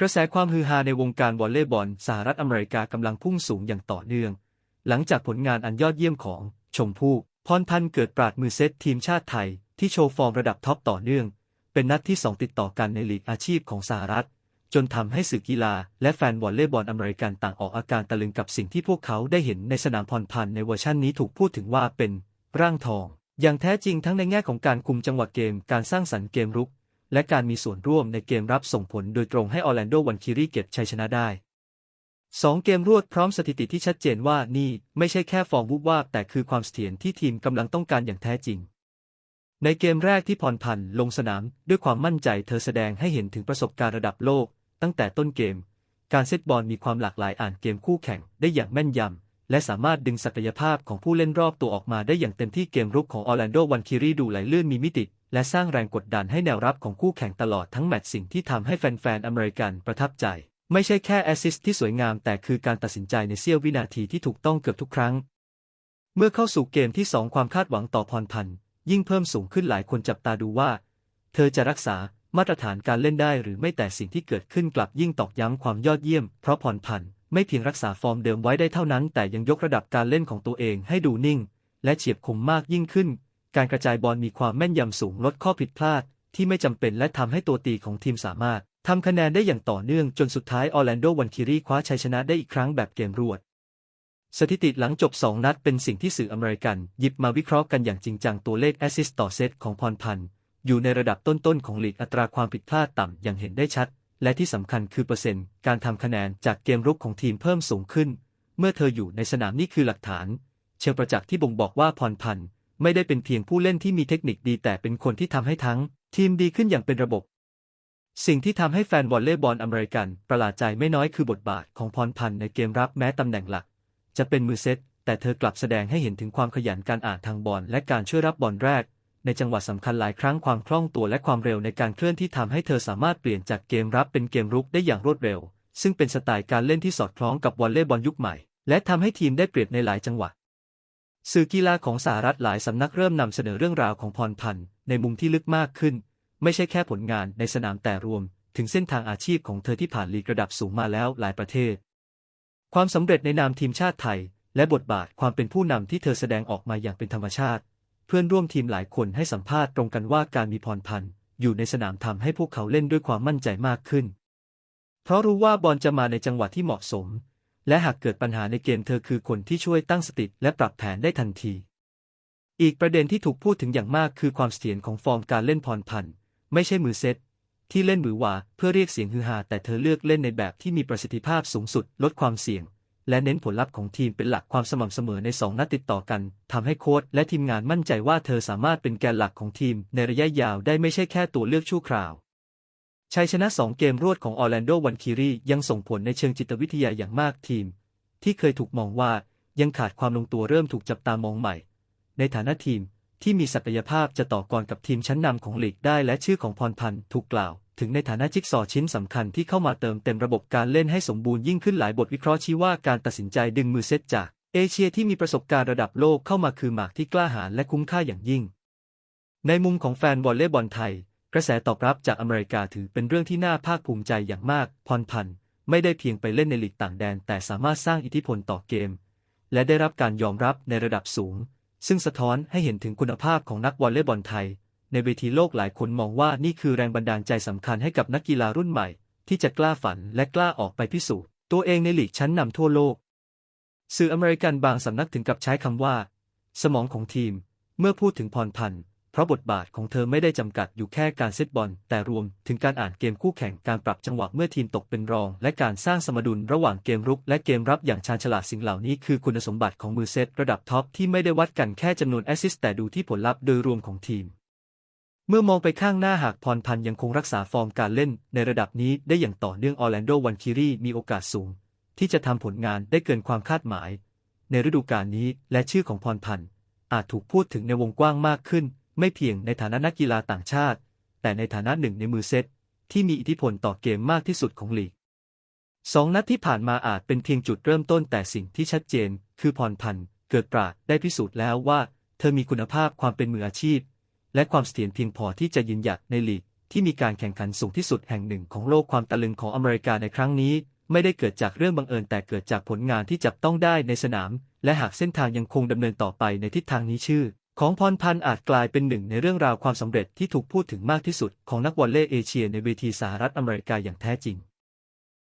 กระแสความฮือฮาในวงการวอลเลย์บอลสหรัฐอเมริกากำลังพุ่งสูงอย่างต่อเนื่อง หลังจากผลงานอันยอดเยี่ยมของชมพู่พรพันธ์เกิดปราดมือเซตทีมชาติไทย ที่โชว์ฟอร์มระดับท็อปต่อเนื่อง เป็นนัดที่ 2 ติดต่อกันในลีกอาชีพของสหรัฐ จนทำให้สื่อกีฬา และแฟนวอลเลย์บอลอเมริกันต่างออกอาการตะลึงกับสิ่งที่พวกเขาได้เห็นในสนามพรพันธ์ในเวอร์ชันนี้ถูกพูดถึงว่าเป็นร่างทอง อย่างแท้จริงทั้งในแง่ของการคุมจังหวะเกม การสร้างสรรค์เกมรุก และการมีส่วนร่วมในเกมรับส่งผลโดยตรงให้ออร์แลนโดวันคิรีเก็บชัยชนะได้สองเกมรวดพร้อมสถิติที่ชัดเจนว่านี่ไม่ใช่แค่ฟอร์มวุบวาบแต่คือความเสถียรที่ทีมกำลังต้องการอย่างแท้จริง ในเกมแรกที่พรพันธ์ลงสนามด้วยความมั่นใจเธอแสดงให้เห็นถึงประสบการณ์ระดับโลก ตั้งแต่ต้นเกม การเซตบอลมีความหลากหลายอ่านเกมคู่แข่งได้อย่างแม่นยำและสามารถดึงศักยภาพของผู้เล่นรอบตัวออกมาได้อย่างเต็มที่เกมรุกของออร์แลนโดวันคิรีดูไหลลื่นมีมิติ และสร้างแรงกดดันให้แนวรับของคู่แข่งตลอดทั้งแมตช์สิ่งที่ทำให้แฟนๆ อเมริกันประทับใจ ไม่ใช่แค่แอสซิสที่สวยงามแต่คือการตัดสินใจในเสี้ยววินาทีที่ถูกต้องเกือบทุกครั้ง เมื่อเข้าสู่เกมที่ 2 ความคาดหวังต่อพรพันธ์ยิ่งเพิ่มสูงขึ้นหลายคนจับตาดูว่า เธอจะรักษามาตรฐานการเล่นได้หรือไม่แต่สิ่งที่เกิดขึ้นกลับยิ่งตอกย้ำความยอดเยี่ยม เพราะพรพันธ์ไม่เพียงรักษาฟอร์มเดิมไว้ได้เท่านั้น แต่ยังยกระดับการเล่นของตัวเองให้ดูนิ่ง และเฉียบคมมากยิ่งขึ้น การกระจายบอลมีความแม่นยำสูงลดข้อผิดพลาด ที่ไม่จำเป็นและทำให้ตัวตีของทีมสามารถทำคะแนนได้อย่างต่อเนื่องจนสุดท้ายออร์แลนโดวันคิรีคว้าชัยชนะได้อีกครั้งแบบเกมรวด สถิติหลังจบ 2 นัดเป็นสิ่งที่สื่ออเมริกันหยิบมาวิเคราะห์กันอย่างจริงจังตัวเลขแอสซิสต์ต่อเซตของพรพันธ์อยู่ในระดับต้นๆของลีกอัตราความผิดพลาดต่ำอย่างเห็นได้ชัด และที่สำคัญคือเปอร์เซ็นต์การทำคะแนนจากเกมรุกของทีมเพิ่มสูงขึ้น เมื่อเธออยู่ในสนามนี่คือหลักฐาน เชิงประจักษ์ที่บ่งบอกว่าพรพันธ์ ไม่ได้เป็นเพียงผู้เล่นที่มีเทคนิคดีแต่เป็นคนที่ทำให้ทั้ง ทีมดีขึ้นอย่างเป็นระบบ สิ่งที่ทำให้แฟนวอลเลย์บอลอเมริกัน ประหลาดใจไม่น้อยคือบทบาทของพรพันธ์ในเกมรับแม้ตำแหน่งหลัก จะเป็นมือเซตแต่เธอกลับแสดงให้เห็นถึงความขยันการอ่านทางบอลและการช่วยรับบอลแรก ในจังหวะสำคัญหลายครั้งความคล่องตัวและความเร็วในการเคลื่อนที่ทำให้เธอสามารถเปลี่ยนจากเกมรับเป็นเกมรุกได้อย่างรวดเร็ว ซึ่งเป็นสไตล์การเล่นที่สอดคล้องกับวอลเลย์บอลยุคใหม่ และทำให้ทีมได้เปรียบในหลายจังหวะ สื่อกีฬาของสหรัฐหลายสำนักเริ่มนำเสนอเรื่องราวของพรพันธ์ในมุมที่ลึกมากขึ้น ไม่ใช่แค่ผลงานในสนามแต่รวม ถึงเส้นทางอาชีพของเธอที่ผ่านลีกระดับสูงมาแล้วหลายประเทศ ความสำเร็จในนามทีมชาติไทย และบทบาทความเป็นผู้นำที่เธอแสดงออกมาอย่างเป็นธรรมชาติ เพื่อนร่วมทีมหลายคนให้สัมภาษณ์ตรงกันว่าการมีพรพันธ์อยู่ในสนามทำให้พวกเขาเล่นด้วยความมั่นใจมากขึ้น เพราะรู้ว่าบอลจะมาในจังหวะที่เหมาะสม และหากเกิดปัญหาในเกมเธอคือคนที่ช่วยตั้งสติและปรับแผนได้ทันที อีกประเด็นที่ถูกพูดถึงอย่างมากคือความเสถียรของฟอร์มการเล่นพรพันธ์ไม่ใช่มือเซตที่เล่นหวือหวาเพื่อเรียกเสียงฮือฮาแต่เธอเลือกเล่นในแบบที่มีประสิทธิภาพสูงสุดลดความเสี่ยง และเน้นผลลัพธ์ของทีมเป็นหลักความสม่ำเสมอใน 2 นัดติดต่อกันทำให้โค้ชและทีมงานมั่นใจว่าเธอสามารถเป็นแกนหลักของทีมในระยะยาวได้ไม่ใช่แค่ตัวเลือกชั่วคราว ชัยชนะ 2 เกมรวดของออร์แลนโดวันคิรียังส่งผลในเชิงจิตวิทยาอย่างมากทีม ที่เคยถูกมองว่ายังขาดความลงตัวเริ่มถูกจับตามองใหม่ ในฐานะทีมที่มีศักยภาพจะต่อกรกับทีมชั้นนำของลีกได้และชื่อของพรพันธ์ถูกกล่าว ถึงในฐานะจิ๊กซอว์ชิ้นสำคัญที่เข้ามาเติมเต็มระบบการเล่นให้สมบูรณ์ยิ่งขึ้นหลายบทวิเคราะห์ชี้ว่าการตัดสินใจดึงมือเซตจาก เอเชียที่มีประสบการณ์ระดับโลกเข้ามาคือหมากที่กล้าหาญและคุ้มค่าอย่างยิ่ง ในมุมของแฟนวอลเลย์บอลไทย กระแสตอบรับจากอเมริกาถือเป็นเรื่องที่น่าภาคภูมิใจอย่างมาก พรพันธ์ไม่ได้เพียงไปเล่นในลีกต่างแดน แต่สามารถสร้างอิทธิพลต่อเกม และได้รับการยอมรับในระดับสูง ซึ่งสะท้อนให้เห็นถึงคุณภาพของนักวอลเลย์บอลไทย ในเวทีโลกหลายคนมองว่านี่คือแรงบันดาลใจสำคัญให้กับนักกีฬารุ่นใหม่ ที่จะกล้าฝันและกล้าออกไปพิสูจน์ตัวเองในลีกชั้นนำทั่วโลก สื่ออเมริกันบางสำนักถึงกับใช้คำว่า สมองของทีม เมื่อพูดถึงพรพันธ์ เพราะบทบาทของเธอไม่ได้จำกัดอยู่แค่การเซตบอล แต่รวมถึงการอ่านเกมคู่แข่งการปรับจังหวะเมื่อทีมตกเป็นรอง และการสร้างสมดุลระหว่างเกมรุก และเกมรับอย่างชาญฉลาดสิ่งเหล่านี้คือคุณสมบัติของมือเซตระดับท็อปที่ไม่ได้วัดกันแค่จำนวนแอสซิสต์แต่ดูที่ผลลัพธ์โดยรวมของทีมเมื่อมองไปข้างหน้าหากพรพันธ์ยังคงรักษาฟอร์มการเล่น ในระดับนี้ได้อย่างต่อเนื่องออร์แลนโดวันคิรีมีโอกาสสูง ที่จะทำผลงานได้เกินความคาดหมาย ในฤดูกาลนี้และชื่อของพรพันธ์อาจถูกพูดถึงในวงกว้างมากขึ้น ไม่เพียงในฐานะนักกีฬาต่างชาติ แต่ในฐานะหนึ่งในมือเซตที่มีอิทธิพลต่อเกมมากที่สุดของลีกสองนัดที่ผ่านมาอาจเป็นเพียงจุดเริ่มต้นแต่สิ่งที่ชัดเจน คือพรพันธ์เกิดปราดได้พิสูจน์แล้วว่า เธอมีคุณภาพความเป็นมืออาชีพ และความเสถียรเพียงพอที่จะยืนหยัดในลีกที่มีการแข่งขันสูงที่สุดแห่งหนึ่งของโลกความตะลึงของอเมริกาในครั้งนี้ ไม่ได้เกิดจากเรื่องบังเอิญแต่เกิดจากผลงานที่จับต้องได้ในสนาม และหากเส้นทางยังคงดำเนินต่อไปในทิศทางนี้ชื่อ ของพรพันธ์อาจกลายเป็นหนึ่งในเรื่องราวความสำเร็จที่ถูกพูดถึงมากที่สุดของนักวอลเลย์เอเชียในเวทีสหรัฐอเมริกาอย่างแท้จริง